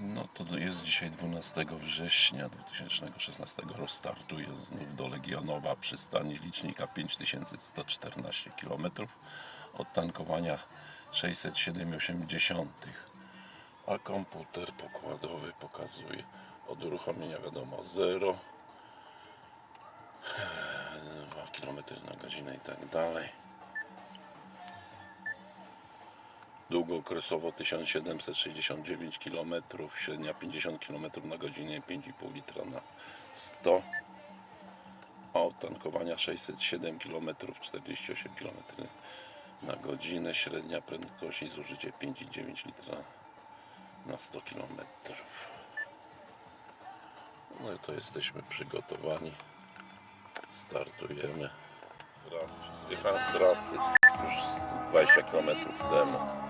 No to jest dzisiaj 12 września 2016 roku. Startuję znów do Legionowa przystanie licznika 5114 km. Od tankowania 607,8. A komputer pokładowy pokazuje od uruchomienia wiadomo 0 2 km na godzinę i tak dalej. Długookresowo 1769 km, średnia 50 km na godzinę, 5,5 litra na 100. A od tankowania 607 km, 48 km na godzinę, średnia prędkość i zużycie 5,9 litra na 100 km. No i to jesteśmy przygotowani. Startujemy. Zjechałem z trasy już z 20 km temu.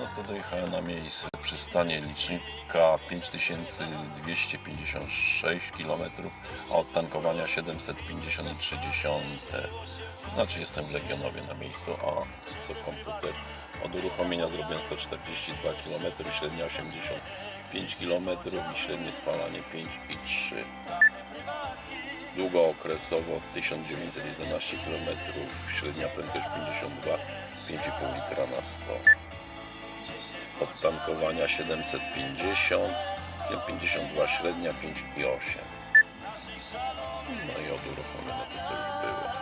No to dojechałem na miejsce przystanie licznika 5256 km, a od tankowania 750,3. To znaczy jestem w Legionowie na miejscu, a co komputer od uruchomienia zrobiłem 142 km, średnia 85 km i średnie spalanie 5,3 długookresowo 1911 km, średnia prędkość 52, 5,5 litra na 100 od tankowania 750, 52 średnia, 5 i 8. No i od uruchomienia to co już było.